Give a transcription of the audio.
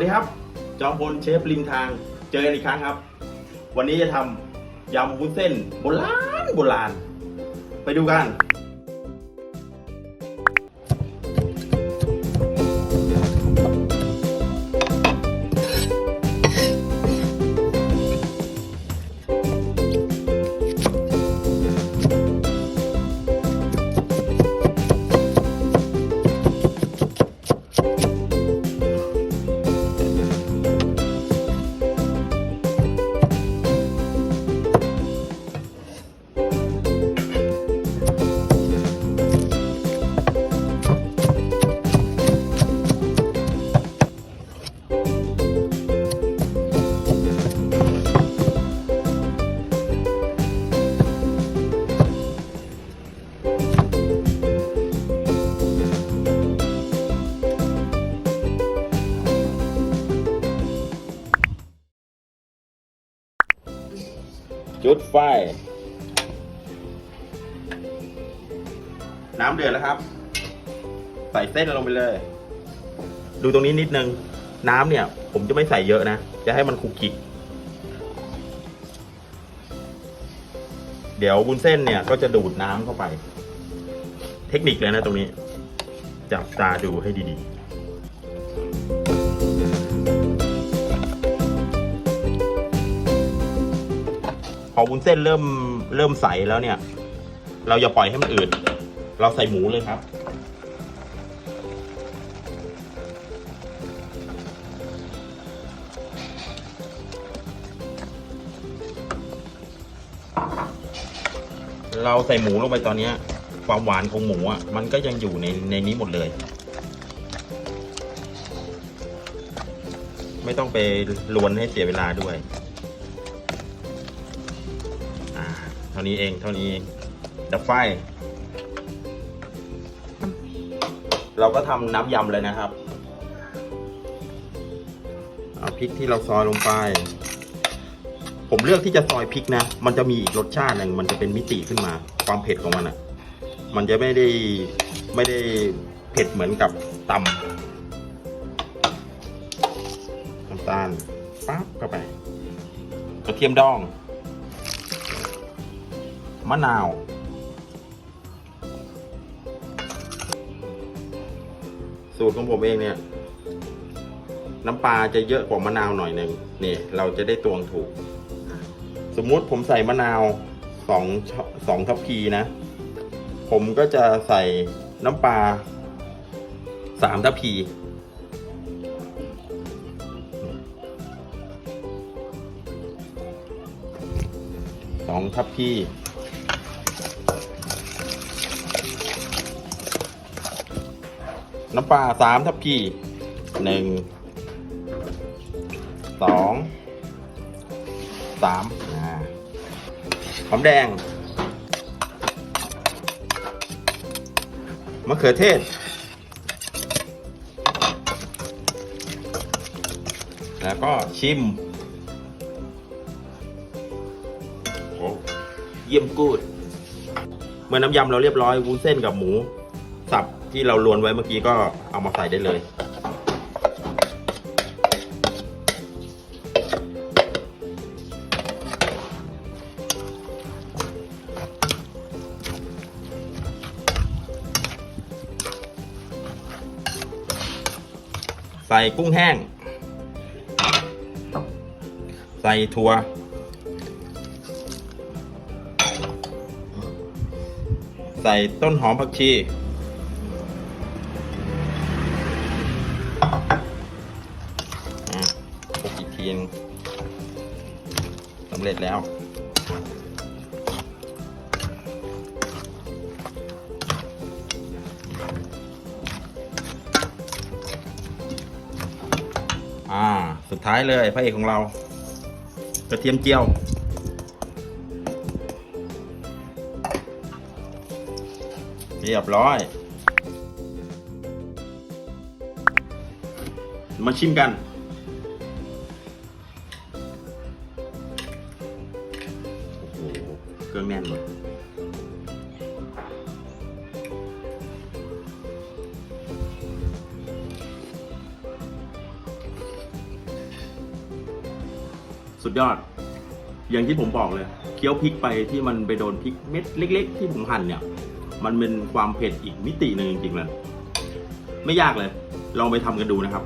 สดีครับ จอมพลเชฟริมทางเจอกันอีกครั้งครับ วันนี้จะทำยำวุ้นเส้นโบราณโบราณ ไปดูกัน จุดไฟ น้ำเดือดแล้วครับ ใส่เส้นลงไปเลย ดูตรงนี้นิดนึง น้ำเนี่ย ผมจะไม่ใส่เยอะนะ จะให้มันคุกคิกเดี๋ยววุ้นเส้นเนี่ยก็จะดูดน้ำเข้าไป เทคนิคเลยนะตรงนี้ จับตาดูให้ดีๆ อวุ้นเส้นเริ่มเริ่มใสแล้วเนี่ย เราอย่าปล่อยให้มันอืดเราใส่หมูเลยครับ เราใส่หมูลงไปตอนนี้ความหวานของหมูอะมันก็ยังอยู่ในในนี้หมดเลย ไม่ต้องไปลวนให้เสียเวลาด้วย อ่า เท่านี้เอง เท่านี้เอง ดับไฟ เราก็ทำน้ำยำเลยนะครับ เอาพริกที่เราซอยลงไป ผมเลือกที่จะซอยพริกนะ มันจะมีอีกรสชาติหนึ่งมันจะเป็นมิติขึ้นมา ความเผ็ดของมันอะ่ะ มันจะไม่ได้ไม่ได้เผ็ดเหมือนกับตำน้ำตาลปั๊บเข้าไป กระเทียมดอง มะนาว สูตรของผมเองเนี่ย น้ำปลาจะเยอะกว่ามะนาวหน่อยหนึ่งนี่ เราจะได้ตวงถูก สมมุติผมใส่มะนาวสองช้อสองทัพพีนะ ผมก็จะใส่น้ำปลาสามทัพพีสองทัพพี น้ำปลาสามทัพพีหนึ่งสองสามอ่าหอมแดงมะเขือเทศ แล้วก็ชิมโอ้เยี่ยมกูด เมื่อน้ำยำเราเรียบร้อยวุ้นเส้นกับหมู สับ ที่เราลวนไว้เมื่อกี้ก็เอามาใส่ได้เลย ใส่กุ้งแห้ง ใส่ถั่วใส่ต้นหอมผักชี ทีนึงสำเร็จแล้ว อ่า สุดท้ายเลยพระเอกของเรา กระเทียมเจียวเรียบร้อย มาชิมกัน สุดยอด อย่างที่ผมบอกเลย เคี้ยวพริกไปที่มันไปโดนพริกเม็ดเล็ก ๆ ที่ผมหั่นเนี่ย มันเป็นความเผ็ดอีกมิติหนึ่งจริงๆเลยไม่ยากเลย ลองไปทำกันดูนะครับ